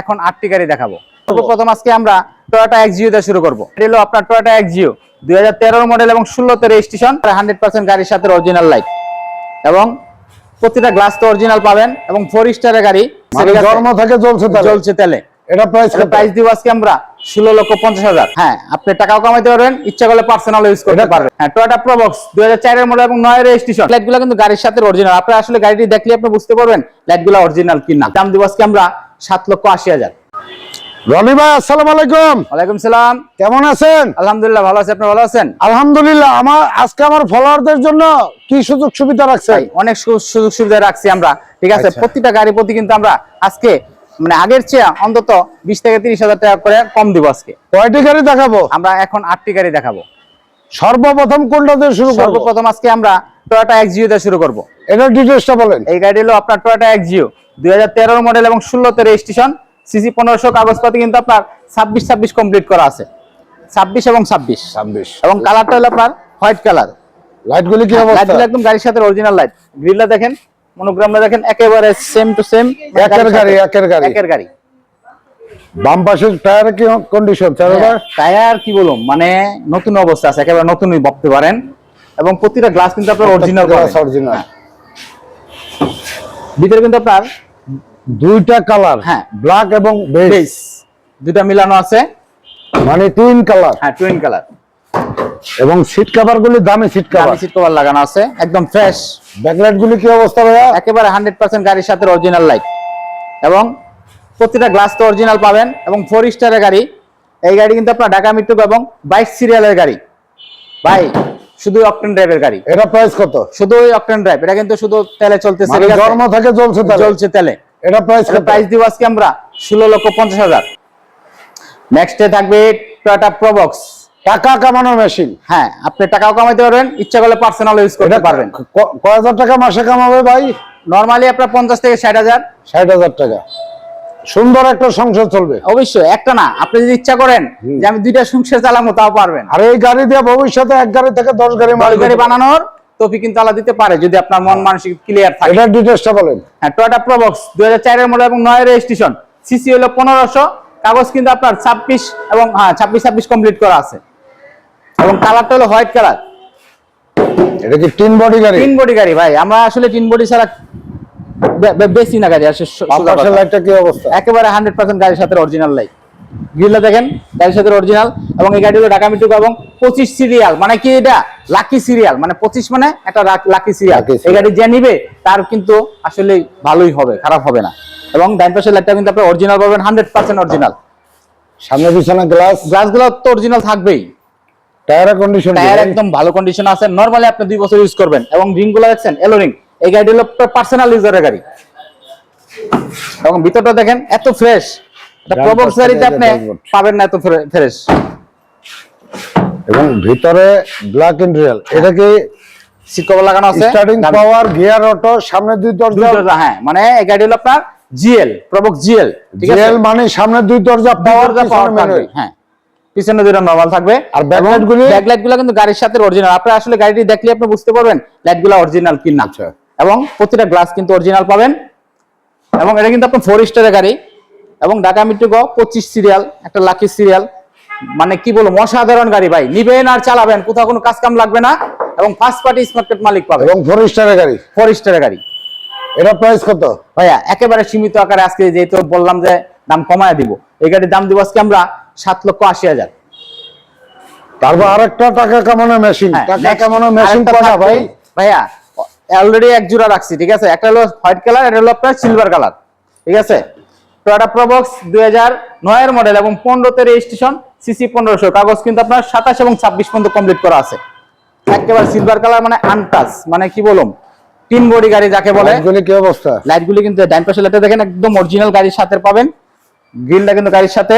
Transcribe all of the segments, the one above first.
এখন আটটি গাড়ি দেখাবো। প্রথম আজকে আমরা টয়োটা এক্সিও দিয়ে শুরু করব। এটা হলো আপনার টয়োটা এক্সিও দুই মডেল এবং ষোলোতে রেজিস্ট্রেশন হান্ড্রেড পার্সেন্ট গাড়ির সাথে অরিজিনাল লাইট এবং প্রতিটা গ্লাস তো অরিজিনাল পাবেন এবং ফোর স্টারের গাড়ি মানে জন্ম থেকে জ্বলছে চলছে তেলে এটা প্রাইস প্রাইস দিব আজকে আমরা ষোলো লক্ষ পঞ্চাশ হাজার। হ্যাঁ আপনি টাকাও কামাইতে পারবেন ইচ্ছা করলে পার্সোনাল ইউজ করতে পারবেন। হ্যাঁ টয়োটা প্রবক্স দুই হাজার চারের মডেল এবং নয় রেজিস্ট্রেশন কিন্তু গাড়ির সাথে অরিজিনাল আপনি আসলে গাড়িটি দেখলে আপনি বুঝতে পারবেন লাইটগুলো অরিজিনাল কিনা। দাম দিব আজকে আমরা সাত লক্ষ আশি হাজার। রনি ভাই আসসালামু আলাইকুম। ওয়ালাইকুম সালাম। কেমন আছেন? আলহামদুলিল্লাহ ভালো আছে। আপনি ভালো আছেন? আলহামদুলিল্লাহ আমার আজকে আমার ফলোয়ারদের জন্য কি সুযোগ সুবিধা রাখছেন? অনেক সুযোগ সুবিধা রাখছি আমরা। ঠিক আছে আচ্ছা। প্রতিটা গাড়ি প্রতি কিন্তু আমরা আজকে মানে আগের চেয়ে অন্তত বিশ থেকে তিরিশ হাজার টাকা করে কম দিব আজকে। কয়টি গাড়ি দেখাবো? আমরা এখন আটটি গাড়ি দেখাবো। সর্বপ্রথম কোনটা দিয়ে শুরু করব? সর্বপ্রথম আজকে আমরা টয়োটা এক্সিও দিয়ে শুরু করব। এটার ডিটেলসটা বলেন। এই গাড়ি হলো আপনার টয়োটা এক্সিও দুই মডেল এবং ষোলোতে রেজিস্ট্রেশন সিসি পনেরোশো কাগজপাতি কিন্তু আপনার ছাব্বিশ ছাব্বিশ কমপ্লিট করা আছে। ছাব্বিশ এবং ছাব্বিশ। ছাব্বিশ। এবং কালারটা হলো আপনার হোয়াইট কালার লাইট গুলি কি অবস্থা? লাইটগুলো একদম গাড়ির সাথে অরিজিনাল লাইট গ্রিলটা দেখেন মনোগ্রামটা দেখেন একেবারে সেম টু সেম একের গাড়ি, একের গাড়ি। একের গাড়ি। বাম পাশের টায়ার কি কন্ডিশন চারোটা টায়ার কি বলুন মানে নতুন অবস্থা আছে একেবারে নতুনই ভাবতে পারেন। এবং প্রতিটা গ্লাস কিন্তু আপনার অরিজিনাল অরিজিনাল ভিতরে কিন্তু আপনার দুইটা কালার হ্যাঁ। ব্ল্যাক এবং বেজ বেস দুটা মিলানো আছে। মানে টুইন কালার হ্যাঁ টুইন কালার এবং সিট কভার গুলি দামি সিট কভার সিট কভার লাগানো আছে একদম ফ্রেশ ব্যাকলাইট গুলি কি অবস্থা ভাইয়া? একেবারে হান্ড্রেড পার্সেন্ট গাড়ির সাথে অরিজিনাল লাইট এবং প্রতিটা গ্লাস তো অরিজিনাল পাবেন এবং ফোর স্টারের গাড়ি। এই গাড়ি কিন্তু আপনার ঢাকা মিট্টু এবং বাইশ সিরিয়ালের গাড়ি। ভাই শুধু অকটেন ড্রাইভের গাড়ি। এটা প্রাইস কত? শুধু অকটেন ড্রাইভ এটা কিন্তু শুধু তেলে চলতেছে মানে? জন্ম থেকে জ্বলছে চলছে তেলে। এটা প্রাইস প্রাইস দিব আজকে আমরা ষোলো লক্ষ পঞ্চাশ হাজার। নেক্সটে থাকবে টয়োটা প্রবক্স টাকা কামানো মেশিন হ্যাঁ আপনি টাকাও কামাইতে পারবেন ইচ্ছা করলে পার্সোনাল ইউজ করতে পারবেন। কয় হাজার টাকা মাসে কামাবে ভাই? নর্মালি আপনার পঞ্চাশ থেকে ষাট হাজার। ষাট হাজার টাকা। সুন্দর একটা সংসার চলবে। অবশ্যই একটা না আপনি যদি ইচ্ছা করেন যে আমি দুইটা সংসার চালাবো তাও পারবেন। আর এই গাড়ি দিয়ে ভবিষ্যতে এক গাড়ি থেকে দশ গাড়ি গাড়ি বানানোর তফি কিন্তু আল্লাহ দিতে পারে যদি আপনার মন মানসিক ক্লিয়ার থাকে। এটার ডিটেলসটা বলেন। হ্যাঁ টয়োটা প্রবক্স দুই হাজার চারের মডেল এবং নয় রেজিস্ট্রেশন সিসি হলো পনেরোশো কাগজ কিন্তু আপনার ছাব্বিশ এবং হ্যাঁ ছাব্বিশ ছাব্বিশ কমপ্লিট করা আছে। এবং কালারটা হলো হোয়াইট কালার এটা কি তিন বডি গাড়ি? তিন বডি গাড়ি ভাই আমরা আসলে তিন বডি ছাড়া বেশি না গাড়ি আসলে। লাইটটা কি অবস্থা? একেবারে হান্ড্রেড পার্সেন্ট গাড়ির সাথে অরিজিনাল লাইট গ্রিলটা দেখেন গাড়ির সাথে অরিজিনাল এবং এই গাড়িগুলো ঢাকা মিটুক এবং পঁচিশ সিরিয়াল মানে কি এটা? লাকি সিরিয়াল মানে পঁচিশ মানে একটা লাকি সিরিয়াল এই গাড়ি যে নিবে তার কিন্তু আসলে ভালোই হবে খারাপ হবে না। এবং ডাইন পাশের লাইটটা কিন্তু আপনি অরিজিনাল পাবেন হান্ড্রেড পার্সেন্ট অরিজিনাল সামনে পিছনে গ্লাস গ্লাসগুলো তো অরিজিনাল থাকবেই। টায়ারের কন্ডিশন টায়ার একদম ভালো কন্ডিশন আছে। নরমালি আপনি দুই বছর ইউজ করবেন। এবং রিংগুলো দেখছেন এলো রিং এই গাড়ি হলো পার্সোনাল ইউজারের গাড়ি। এবং ভিতরটা দেখেন এত ফ্রেশ ডান প্রবক্স গাড়িতে আপনি পাবেন না এত ফ্রেশ এবং ভিতরে ব্ল্যাক এন্ড রিয়াল এটা কি সিট লাগানো আছে? স্টার্টিং পাওয়ার গিয়ার অটো সামনে দুই দরজা। হ্যাঁ। মানে এই গাড়ি হলো আপনার জিএল প্রবক্স জিএল ঠিক আছে? জিএল মানে সামনে দুই দরজা পাওয়ার দরজা পাওয়ার হ্যাঁ। পিছনে দুটো নরমাল থাকবে। আর backlight গুলি? ব্যাকলাইটগুলো কিন্তু গাড়ির সাথে অরিজিনাল আপনি আসলে গাড়িটি দেখলে আপনি বুঝতে পারবেন লাইটগুলো অরিজিনাল কিনা। আচ্ছা। এবং প্রতিটা গ্লাস কিন্তু অরিজিনাল পাবেন। এবং এটা কিন্তু আপনার ফোর স্টারের গাড়ি। এবং ঢাকা মিট্টু গো পঁচিশ সিরিয়াল একটা লাকি সিরিয়াল মানে কি বলব অসাধারণ গাড়ি ভাই। নিবেন আর চালাবেন কোথাও কোনো কাজ কাম লাগবে না এবং ফার্স্ট পার্টি স্মার্ট কার্ড মালিক পাবে এবং ফোর স্টারের গাড়ি। ফোর স্টারের গাড়ি। এটা প্রাইস কত? ভাইয়া একেবারে সীমিত আকারে আজকে যেহেতু বললাম যে দাম কমায় দিব এই গাড়ির দাম দিব আজকে আমরা সাত লক্ষ আশি হাজার। তারপর আরেকটা টাকা কামানো মেশিন হ্যাঁ, টাকা কামানো মেশিন ভাই? ভাইয়া অলরেডি এক জোড়া রাখছি ঠিক আছে? একটা হলো হোয়াইট কালার এটা হলো আপনার সিলভার কালার ঠিক আছে? টয়োটা প্রবক্স দুই হাজার নয়ের মডেল এবং পনেরোতে রেজিস্ট্রেশন সিসি পনেরোশো কাগজ কিন্তু আপনার সাতাশ এবং ছাব্বিশ পর্যন্ত কমপ্লিট করা আছে। একেবারে সিলভার কালার মানে আনটাচ মানে কি বলুন তিন বডি গাড়ি যাকে বলে। কি অবস্থা? লাইটগুলি কিন্তু ডাইন পাশে লাইটটা দেখেন একদম অরিজিনাল গাড়ির সাথে পাবেন। গ্রিলটা কিন্তু গাড়ির সাথে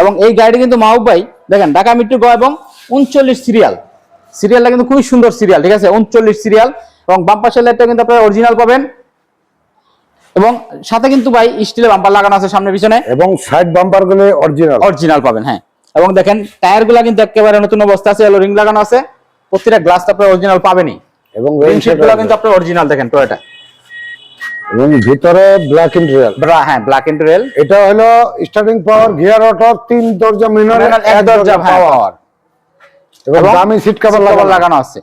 এবং এই গাড়ি কিন্তু মাহবুব ভাই দেখেন ঢাকা মিট্টু গ এবং উনচল্লিশ সিরিয়াল সিরিয়ালটা কিন্তু খুবই সুন্দর সিরিয়াল ঠিক আছে? উনচল্লিশ সিরিয়াল এবং বাম পাশের লাইটটা কিন্তু আপনারা অরিজিনাল পাবেন। এবং সাথে কিন্তু ভাই স্টিলের বাম্পার লাগানো আছে সামনে পিছনে। এবং সাইড বাম্পারগুলো অরিজিনাল অরিজিনাল পাবেন হ্যাঁ। এবং দেখেন টায়ারগুলা কিন্তু একেবারে নতুন অবস্থা আছে রিং লাগানো আছে। প্রতিটা গ্লাস আপনার অরিজিনাল পাবেনই। এবং রিং শিটগুলো কিন্তু আপনার অরিজিনাল দেখেন টয়োটা এবং ভিতরে ব্ল্যাক ইন্টেরিয়াল হ্যাঁ ব্ল্যাক এন্ড রেল এটা হলো স্টার্টিং পাওয়ার গিয়ার অটো তিন দরজা মিনার এক দরজা হ্যাঁ, পাওয়ার এবং এবং দামি সিট কভার লাগানো আছে।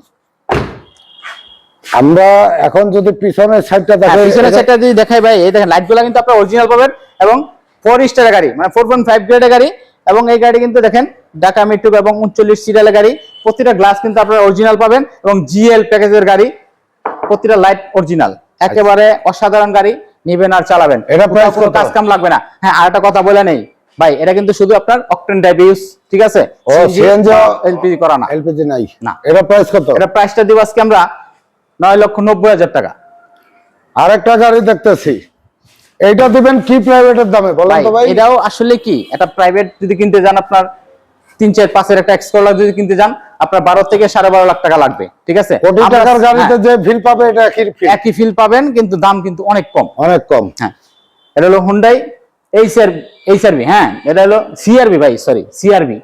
আমরা এখন যদি পিছনের সাইডটা হ্যাঁ, দেখি পিছনের সাইডটা যদি দেখাই ভাই এই দেখেন লাইটগুলো কিন্তু আপনার অরিজিনাল পাবেন। এবং ফোর স্টার গাড়ি মানে ফোর পয়েন্ট ফাইভ গ্রেডের গাড়ি এবং এই গাড়ি কিন্তু দেখেন ঢাকা মেট্রো এবং উনচল্লিশ সিরিয়ালের গাড়ি। প্রতিটা গ্লাস কিন্তু আপনারা অরিজিনাল পাবেন এবং জিএল প্যাকেজের গাড়ি। প্রতিটা লাইট অরিজিনাল একেবারে অসাধারণ গাড়ি নিবেন আর চালাবেন। এটা? কাজ কাম লাগবে না। হ্যাঁ আর একটা কথা বলে নেই। ভাই এটা কিন্তু শুধু আপনার অকটেন ড্রাইভ ইউজ ঠিক আছে? ও, CNG এলপিজি করা না। এলপিজি নাই। না। এটা প্রাইস কত? এটা প্রাইসটা দিব আজকে আমরা নয় লক্ষ নব্বই হাজার টাকা। আরেকটা গাড়ি দেখতেছি। এইটা দিবেন কি প্রাইভেটের দামে? বলেন তো ভাই। এটাও আসলে কি? একটা প্রাইভেট যদি কিনতে যান আপনার তিন চার পাঁচের একটা এক্সকলার যদি কিনতে যান আপনার বারো থেকে সাড়ে বারো লাখ টাকা লাগবে ঠিক আছে? কোটি টাকার গাড়িতে হ্যাঁ, যে ফিল পাবে এটা একই ফিল পাবেন কিন্তু দাম কিন্তু অনেক কম। অনেক কম। হ্যাঁ। এটা হলো হুন্ডাই এইচআর এইচআরবি হ্যাঁ। এটা হলো সিআরবি ভাই সরি সিআরবি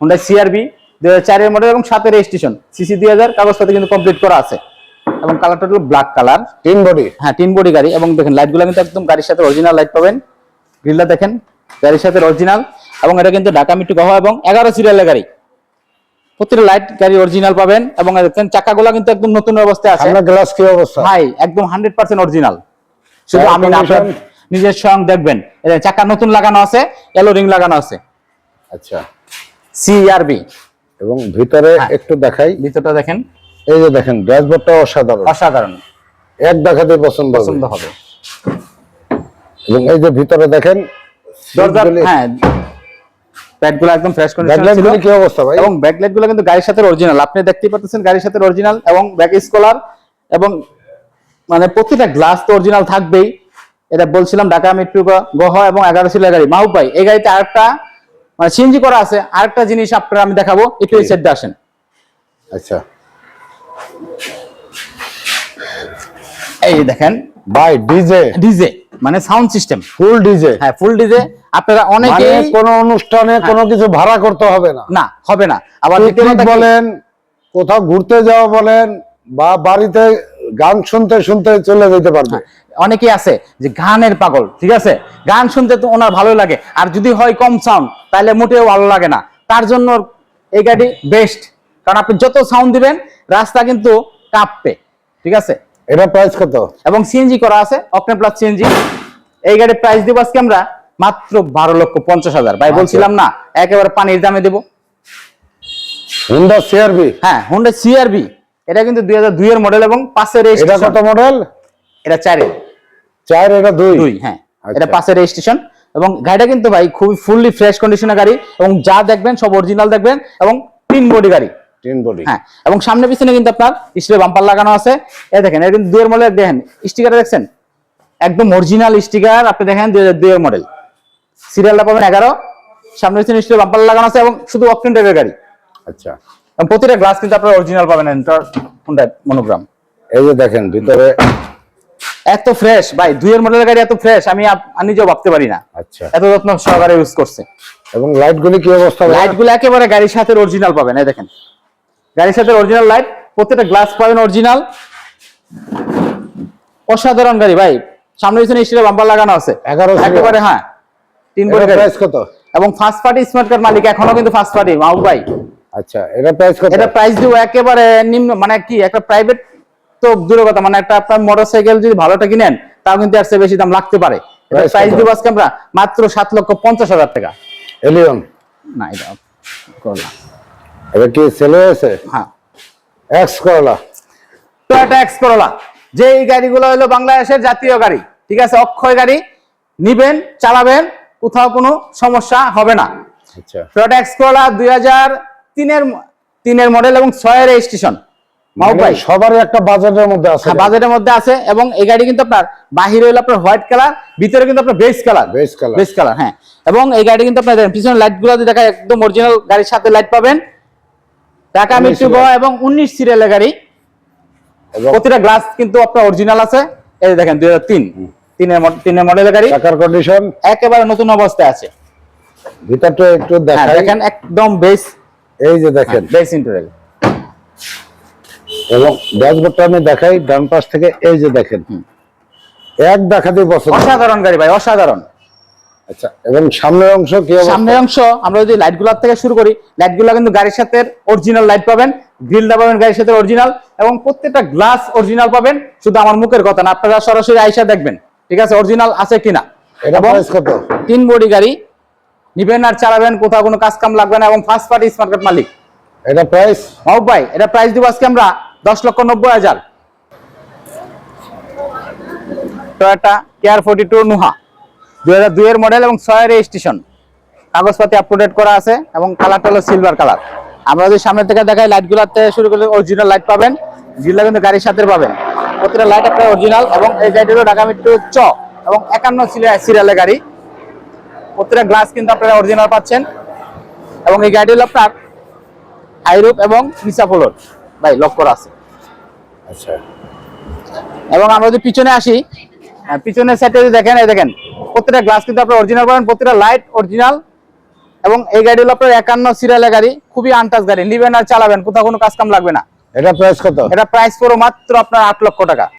হুন্ডাই সিআরবি দুই হাজার চারের মডেল এবং সাতের রেজিস্ট্রেশন সিসি দুই হাজার কাগজপত্র কিন্তু কমপ্লিট করা আছে। এবং কালারটা হলো ব্ল্যাক কালার তিন বডি। হ্যাঁ তিন বডি গাড়ি এবং দেখেন লাইটগুলো কিন্তু একদম গাড়ির সাথে অরিজিনাল লাইট পাবেন। গ্রিলটা দেখেন গাড়ির সাথে অরিজিনাল এবং এটা কিন্তু ঢাকা মিটু গহ এবং এগারো সিরিয়ালের গাড়ি। প্রতিটা লাইট গাড়ি অরিজিনাল পাবেন এবং দেখেন চাকাগুলো কিন্তু একদম নতুন অবস্থায় আছে। সামনে গ্লাস কি অবস্থা? ভাই একদম হান্ড্রেড পার্সেন্ট অরিজিনাল শুধু আমি না আপনার নিজের স্বয়ং দেখবেন। এই চাকা নতুন লাগানো আছে এলো রিং লাগানো আছে। আচ্ছা। সিআরবি এবং ভিতরে হ্যাঁ। একটু দেখাই। ভিতরটা দেখেন। এই যে দেখেন ড্যাশবোর্ডটা অসাধারণ। অসাধারণ। এক দেখাতে পছন্দ পছন্দ হবে। এবং এই যে ভিতরে দেখেন হ্যাঁ প্যাডগুলো একদম ফ্রেশ কন্ডিশন কি অবস্থা ভাই? এবং ব্যাকলাইটগুলো কিন্তু গাড়ির সাথে অরিজিনাল আপনি দেখতেই পাচ্ছেন গাড়ির সাথে অরিজিনাল এবং ব্যাক স্কলার এবং মানে প্রতিটা গ্লাস তো অরিজিনাল থাকবেই। এটা বলছিলাম ঢাকা মেট্রো গহ এবং এগারো সিলের গাড়ি। ভাই এই গাড়িতে আরেকটা মানে সিএনজি করা আছে। আরেকটা জিনিস আপনারা আমি দেখাবো। একটু এই সাইডে আসেন। আচ্ছা। এই দেখেন ভাই ডিজে ডিজে মানে সাউন্ড সিস্টেম ফুল ডিজে হ্যাঁ ফুল ডিজে আপনারা মানে অনেকেই কোনো অনুষ্ঠানে কোনো কিছু ভাড়া করতে হবে না। না হবে না। আবার বলেন কোথাও ঘুরতে যাওয়া বলেন বা বাড়িতে গান শুনতে শুনতে চলে যেতে পারবে। অনেকেই আছে যে গানের পাগল ঠিক আছে? গান শুনতে তো ওনার ভালো লাগে। আর যদি হয় কম সাউন্ড তাহলে মোটেও ভালো লাগে না। তার জন্য এই গাড়ি বেস্ট কারণ আপনি যত সাউন্ড দিবেন রাস্তা কিন্তু কাঁপবে। ঠিক আছে? এটা প্রাইস কত? এবং সিএনজি করা আছে অকনে প্লাস সিএনজি এই গাড়ির প্রাইস দিব আজকে আমরা মাত্র বারো লক্ষ পঞ্চাশ হাজার। ভাই আচ্ছা। বলছিলাম না একেবারে পানির দামে দেবো। হুন্ডা সিআরবি হ্যাঁ হোন্ডা সিআরবি এটা কিন্তু দুই হাজার দুই এর মডেল এবং পাঁচের এটা কত মডেল এটা চারের চার এটা দুই? দুই হ্যাঁ। আচ্ছা। এটা পাশের রেজিস্ট্রেশন এবং গাড়িটা কিন্তু ভাই খুবই ফুললি ফ্রেশ কন্ডিশনের গাড়ি। এবং যা দেখবেন সব অরিজিনাল দেখবেন। এবং তিন বডি গাড়ি। তিন বডি হ্যাঁ এবং সামনে পিছনে কিন্তু আপনার স্টিলের বাম্পার লাগানো আছে। এই দেখেন এটা কিন্তু দুইয়ের মডেল দেখেন স্টিকার দেখছেন? একদম অরিজিনাল স্টিকার আপনি দেখেন দুই হাজার দুইয়ের মডেল সিরিয়ালটা পাবেন এগারো সামনে পিছনে স্টিলের বাম্পার লাগানো আছে এবং শুধু অকটেন টাইপের গাড়ি। আচ্ছা। প্রতিটা গ্লাস কিন্তু আপনার অরিজিনাল পাবেন হোন্ডা মনোগ্রাম এই যে দেখেন ভিতরে এত ফ্রেশ ভাই দুইয়ের মডেলের গাড়ি এত ফ্রেশ আমি নিজেও ভাবতে পারি না। আচ্ছা। এত যত্ন সহকারে ইউজ করছে। এবং লাইট গুলি কি অবস্থা ভাই? লাইটগুলো একেবারে গাড়ির সাথে অরিজিনাল পাবেন এই দেখেন। গাড়ির সাথে অরিজিনাল লাইট প্রত্যেকটা গ্লাস পাবেন অরিজিনাল অসাধারণ গাড়ি ভাই। সামনে পিছনে স্টিলের বাম্পার লাগানো আছে। 11 একেবারে হ্যাঁ তিন প্রাইস কত? এবং ফার্স্ট পার্টি স্মার্ট কার্ড মালিক এখনও কিন্তু ফার্স্ট পার্টি মাহবুব ভাই। আচ্ছা এটা প্রাইস কত? এটা প্রাইস দিব একেবারে নিম্ন মানে কি একটা প্রাইভেট তো দূরের কথা মানে একটা আপনার মোটরসাইকেল যদি ভালোটা কিনেন তাও কিন্তু চেয়ে বেশি দাম লাগতে পারে। প্রাইস? দিব আজকে আমরা মাত্র সাত লক্ষ পঞ্চাশ হাজার টাকা। এলিয়ন। না এটা করলাম। এটা কি সেলে আছে হ্যাঁ। X Corolla Toyota X Corolla যে এই গাড়িগুলো হলো বাংলাদেশের জাতীয় গাড়ি ঠিক আছে? অক্ষয় গাড়ি নিবেন চালাবেন কোথাও কোনো সমস্যা হবে না। আচ্ছা। টয়োটা এক্স করোলা দুই হাজার তিনের তিনের মডেল এবং ছয়ের রেজিস্ট্রেশন মানে সবারই একটা বাজেটের মধ্যে আছে। হ্যাঁ, বাজেটের মধ্যে আছে এবং এই গাড়ি কিন্তু আপনার বাহিরে হলো আপনার হোয়াইট কালার ভিতরে কিন্তু আপনার base colour base colour base colour হ্যাঁ। এবং এই গাড়ি কিন্তু আপনার দেখেন পিছনে লাইটগুলো দেখা একদম অরিজিনাল গাড়ির সাথে লাইট পাবেন। ঢাকা 19 মিট্টু সিরিয়াল। এবং উনিশ সিরিয়ালের গাড়ি। প্রতিটা গ্লাস কিন্তু আপনার অরিজিনাল আছে। এই দেখেন দুই হাজার তিন। তিনের মড- তিনের মডেলের গাড়ি। চাকার কন্ডিশন একেবারে নতুন অবস্থায় আছে। ভিতরটা একটু হ্যাঁ দেখাই। দেখেন একদম বেস এই যে দেখেন। বেস ইন্টারেল এবং ড্যাশবোর্ডটা আমি দেখাই ডান পাশ থেকে এই যে দেখেন। এক দেখাতেই পছন্দ অসাধারণ গাড়ি ভাই অসাধারণ। আচ্ছা এবং সামনের অংশ কি সামনের অংশ আমরা যদি লাইটগুলার থেকে শুরু করি লাইটগুলা কিন্তু গাড়ির সাথে অরিজিনাল লাইট পাবেন গ্রিলটা পাবেন গাড়ির সাথে অরিজিনাল এবং প্রত্যেকটা গ্লাস অরিজিনাল পাবেন শুধু আমার মুখের কথা না আপনারা সরাসরি আইসা দেখবেন ঠিক আছে অরিজিনাল আছে কিনা? এবং তিন বডি গাড়ি নিবেন আর চালাবেন কোথাও কোনো কাজ কাম লাগবে না এবং ফার্স্ট পার্টি স্মার্ট কার্ড মালিক। এটা প্রাইস মাহবুব ভাই এটা প্রাইস দিব আজকে আমরা দশ লক্ষ নব্বই হাজার। টয়োটা কেয়ার ফোর্টি টু নুহা দুই হাজার দুইয়ের মডেল এবং ছয়ের রেজিস্ট্রেশন কাগজপাতি আপ টু ডেট করা আছে এবং কালারটা হলো সিলভার কালার আমরা যদি সামনে থেকে দেখাই লাইট গুলাতে শুরু করলে অরিজিনাল লাইট পাবেন। জিল্লা কিন্তু গাড়ির সাথে পাবেন। প্রতিটা লাইট আপনার অরিজিনাল এবং এই গাড়িটা হলো ঢাকা মেট্রো চ এবং একান্ন সিরিয়ালের গাড়ি। প্রতিটা গ্লাস কিন্তু আপনারা অরিজিনাল পাচ্ছেন। এবং এই গাড়িটা হলো আপনার হাইরুপ এবং নিসা ফ্লোর ভাই লক করা আছে। আচ্ছা। এবং আমরা যদি পিছনে আসি আহ, পিছনের সাইডে যদি দেখেন এই দেখেন। প্রত্যেকটা গ্লাস কিন্তু আপনার অরিজিনাল পাবেন প্রতিটা লাইট অরিজিনাল এবং এই গাড়ি হলো আপনার একান্ন সিরিয়ালের গাড়ি খুবই আনটাচ গাড়ি। নিবেন আর চালাবেন কোথাও কোনো কাজ কাম লাগবে না। এটা প্রাইস কত? এটা প্রাইস পুরো মাত্র আপনার আট লক্ষ টাকা।